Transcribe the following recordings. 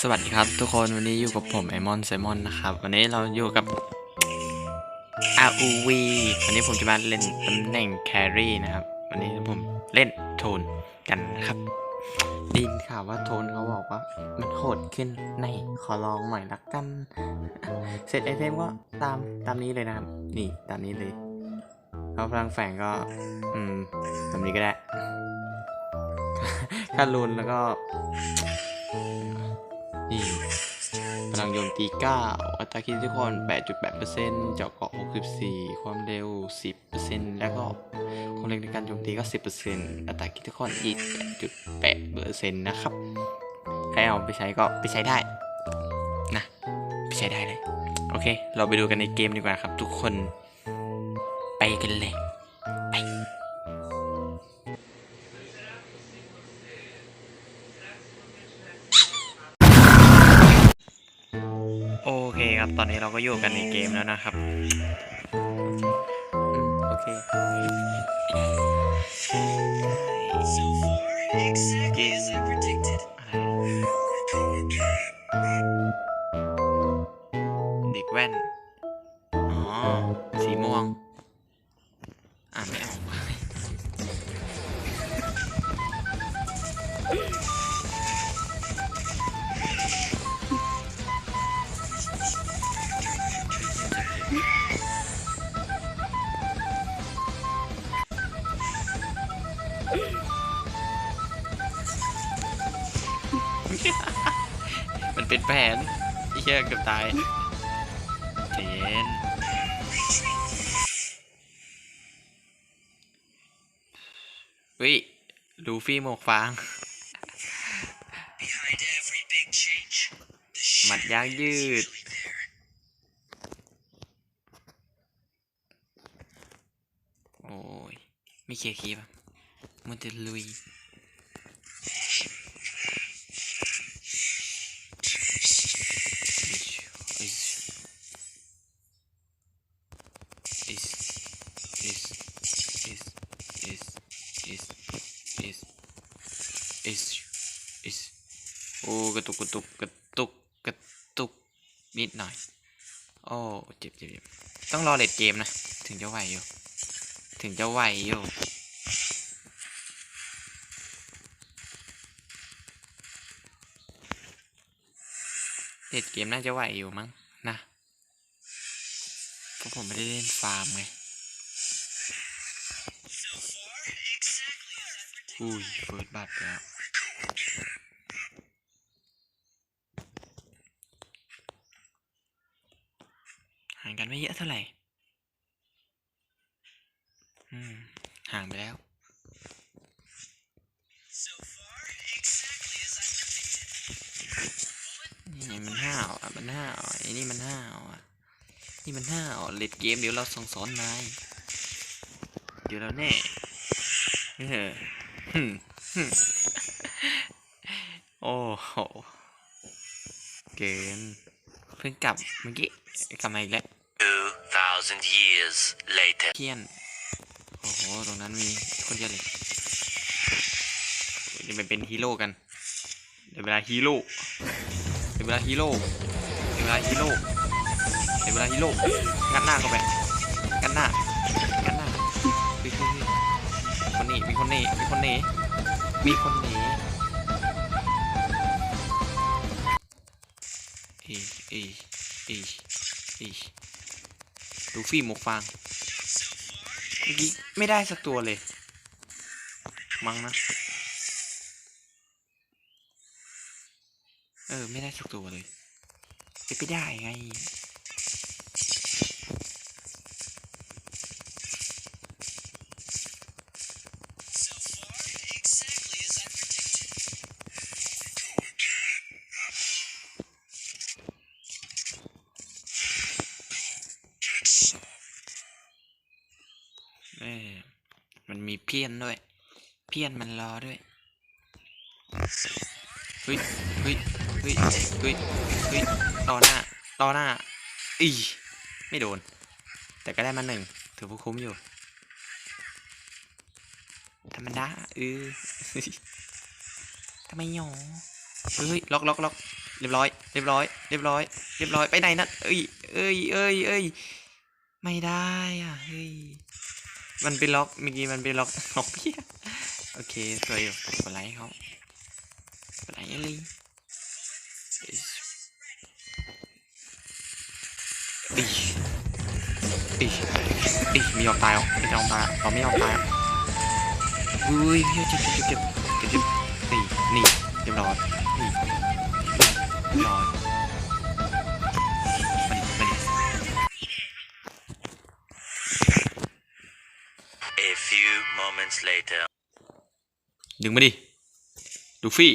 สวัสดีครับทุกคนวันนี้อยู่กับผมไอมอนไซมอนนะครับ วันนี้เราอยู่กับ ROV วันนี้ผมจะมาเล่นตำแหน่งแครี่นะครับ วันนี้ผมเล่นโทนกันนะครับดินข่าวว่าโทนเขาบอกว่า มันโหดขึ้นในขอลองหน่อยละกัน เสร็จไอเทมก็ตามตามนี้เลยนะครับ นี่ตามนี้เลยแล้วพลังแฝงก็ อืมตามนี้ก็ได้ค่ารุนแล้วก็ นี่พลังโยมตี 9 อัตราคิดทุกคน 8.8%เจาะเกาะ 64 ความเร็ว 10%แล้วก็ความเร็วในการโจมตีก็ 10%อัตราคิดทุกคนอีก8.8%นะครับ ใครเอาไปใช้ก็ไปใช้ได้ นะ ไปใช้ได้เลย โอเค เราไปดูกันในเกมดีกว่าครับ ทุกคน ไปกันเลย คครับ ตอนนี้เราก็อยู่กันในเกมแล้วนะครับอืมโอเคเกม มันเป็นแผนไอ้เหี้ยเกือบตายใจเย็นวิลูฟี่หมวกฟาง หมัดยางยืด โอ้ยไม่เคลียร์คีบอะมันจะลุย is is โอ้กระตุกกระตุกกระตุกกระตุกนิดหน่อยโอ้เจ็บเจ็บเจ็บต้องรอเลดเกมนะ ถึงจะไหวอยู่ ถึงจะไหวอยู่เลดเกมน่าจะไหวอยู่มั้งนะเพราะผมไม่ได้เล่นฟาร์มไงอุ้ยเฟิร์สบัตรแล้ว ห่างกันไม่เยอะเท่าไหร่ อืม ห่างไปแล้ว นี่มันห้าวอะ มันห้าวอะไอ้นี่มันห้าวอะ นี่มันห้าวเล่นเกมเดี๋ยวเราส่งสอนนายเดี๋ยวเราแน่เออหึ่มหึ่ม โอ้โห เกิน เพิ่งกลับเมื่อกี้ กลับมาอีกแล้ว 2,000 years later. เพี้ยน โอ้โห ตรงนั้นมีคนเยอะเลยเดี๋ยวไปเป็นฮีโร่กัน เดี๋ยวเวลาฮีโร่เดี๋ยวเวลาฮีโร่เดี๋ยวเวลาฮีโร่เดี๋ยวเวลาฮีโร่งัดหน้าเข้าไปงัดหน้างัดหน้าเฮ้ยเฮ้ยเฮ้ยคนหนี้มีคนหนี้มีคนหนี้มีคนหนี้ อยเอยเอยเอยดูฟี่หมวกฟางเมื่อกี้ไม่ได้สักตัวเลย มั้งนะ เออ ไม่ได้สักตัวเลยไปไปได้ไง เออ มันมีเพี้ยนด้วย เพี้ยนมันรอด้วย เฮ้ย เฮ้ย เฮ้ย เฮ้ย เฮ้ย ต่อหน้า ต่อหน้า อีไม่โดน แต่ก็ได้มาหนึ่ง ถือว่าคุ้มอยู่ ธรรมดาเออทำไมหยอเฮ้ย ล็อกล็อกล็อกเรียบร้อย เรียบร้อย เรียบร้อย เรียบร้อย ไปไหนนั่นเอ้ย เอ้ย เอ้ย เอ้ย ไม่ได้อะ เฮ้ย มันเป็นล็อกเมื่อกี้มันเป็นล็อกล็อกเพี้ยโอเคสวยอยู่กดไลค์เขากดไลค์เลยอิชอิชอิชมียอมตายเหรอไม่ยอมตายเราไม่ยอมตายอุ้ยเฮ้ยเจ็บเจ็บเจ็บเจ็บเจ็บนี่นี่เรียบร้อยนี่เรียบร้อย A few moments later. ดึงมาดิ ลูฟี่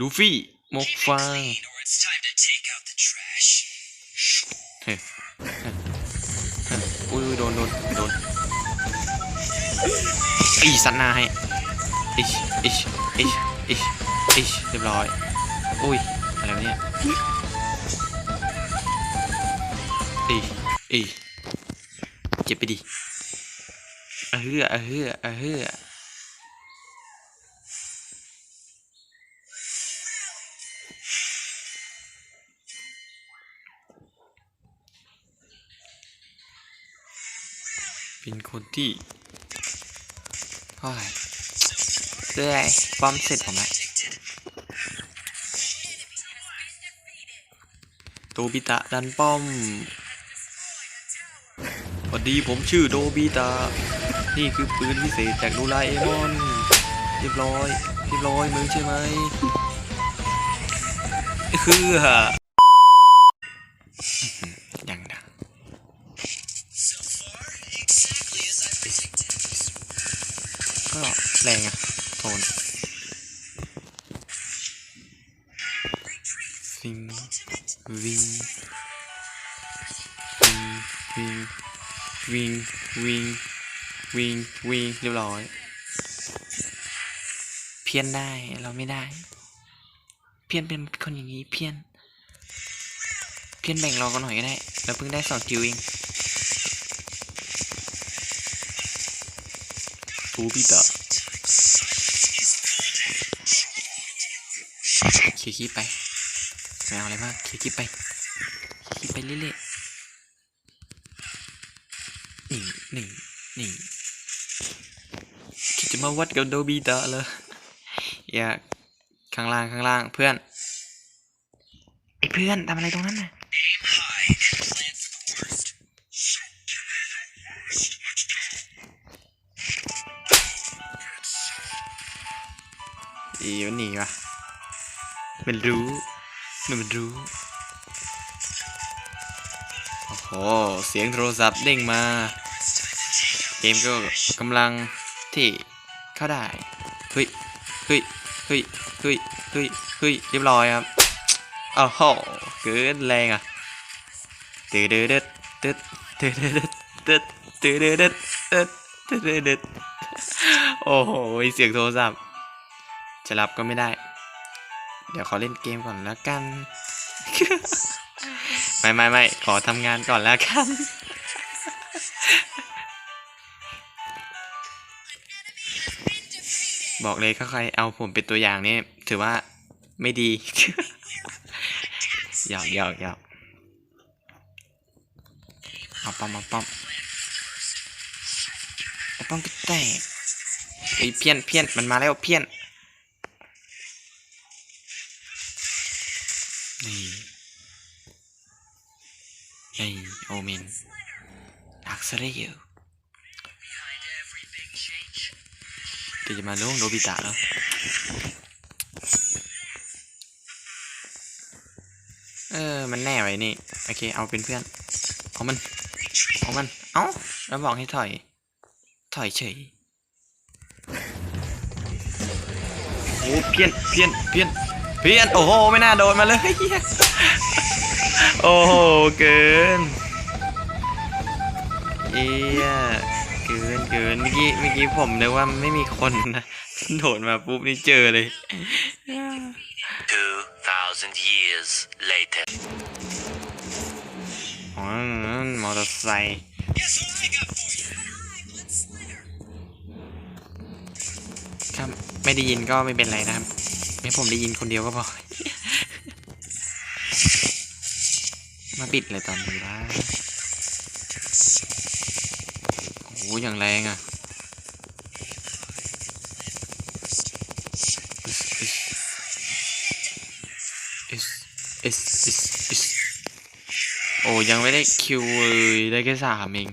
ลูฟี่หมกฟาง or it's time to take out the trash. เฮ้ยเฮ้ยเฮ้ยอุ้ยอุ้ยโดนโดนโดนอีสันหน้าให้อิชอิชอิชอิชอิชเรียบร้อยอุ้ยอะไรวะเนี่ยอีอีเจ็บไปดิอะ เฮืออะเฮืออะเฮือเป็นคนที่เฮ้ยเรื่อยป้อมเสร็จผมละโดบิตะดันป้อมสวัสดีผมชื่อโดบิตะ นี่คือปืนพิเศษจากโดราเอมอนเรียบร้อยเรียบร้อยมึงใช่ไหมคือฮะยังดังก็แรงอะโทนซิงวิงวิงวิงวิง วิงวิงเรียบร้อย เพี้ยนได้เราไม่ได้ เพี้ยนเป็นคนอย่างนี้เพี้ยน เพี้ยนแบ่งเรากันหน่อยก็ได้ เราเพิ่งได้สองคิวเองทูพิตะเคลียร์คลิปไปไม่เอาอะไรมากเคลียร์คลิปไปเคลียร์คลิปไปเรื่อยๆนี่นี่นี่คิด จะมาวัดกับโดบิตะเลยอย่าข้างล่างข้างล่างเพื่อนไอ้เพื่อนทำอะไรตรงนั้นน่ะอีมันหนีวะมันรู้มันมันรู้โอ้โหเสียงโทรศัพท์เด้งมา เกมก็กำลังที่ เข้าได้ เฮ้ย เฮ้ย เฮ้ย เฮ้ย เฮ้ย เฮ้ย เรียบร้อยครับอ้าวโหเกินแรงอะตืดเด็ดตึดตืดเด็ดตึดตืดเด็ดตึดตืดเด็ดโอ้โห เสียงโทรศัพท์ จะรับก็ไม่ได้ เดี๋ยวขอเล่นเกมก่อนแล้วกัน ไม่ไม่ไม่ขอทำงานก่อนแล้วกัน บอกเลยถ้าใครเอาผมเป็นตัวอย่างนี่ถือว่าไม่ดีหยอกหยอกหยอกเอาป้อมเอาป้อมเอาป้อมก็แตกไอ้ยเพี้ยนเพี้ยนมันมาแล้วเพี้ยนนี่ไอโอเมนดักซะได้อยู่ ก็จะมาลงโนบิตะแล้วเออ มันแน่ไว้นี่ โอเค เอาเป็นเพื่อนเอามันเอามัน เอ้า แล้วบอกให้ถอย ถอยเฉยโอ้เพี้ยน เพี้ยน เพี้ยน เพี้ยน โอ้โห ไม่น่าโดนมาเลย โอ้โห เกิน เอีย เกินเกินเมื่อกี้เมื่อกี้ผมนึกว่าไม่มีคนนะโดดมาปุ๊บนี่เจอเลย 2,000 years later. อ๋อมอเตอร์ไซค์ถ้าไม่ได้ยินก็ไม่เป็นไรนะครับให้ผมได้ยินคนเดียวก็พอ มาปิดเลยตอนนี้ละ อ้โหอย่างแรงอะอิสอิสอิสอิสโอ้ยังไม่ได้คิวเลยได้แค่สามเอง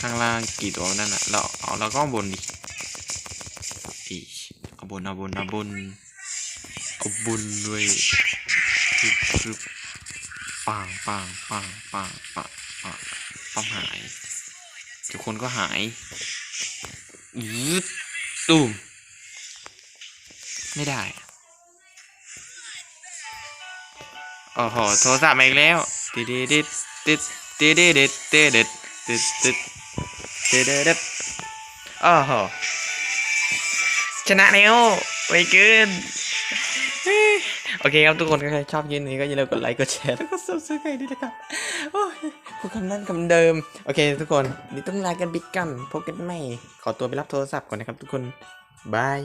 ข้างล่างกี่ตัวนั่นอะเราเอาเราก็เอาบนดิอีเอาบนเอาบนเอาบนเอาบนด้วยปึ๊บปึ๊บปังปังปังปังปัง ปังปังหาย ทุกคนก็หายยืดตูมไม่ได้อะโอ้โหโทรศัพท์มาอีกแล้วติดติดติดติดติดติดติดติดติดติดติดโอ้โหชนะแล้วไปเกินโอเคครับทุกคนใครชอบยินนี้ก็อย่าลืมกดไลค์กดแชร์แล้วก็ subscribe ด้วยนะครับ พูดคำนั้นคำเดิม โอเค ทุกคนนี่ต้องลากันบิดกัน พบกันใหม่ ขอตัวไปรับโทรศัพท์ก่อนนะครับทุกคน บาย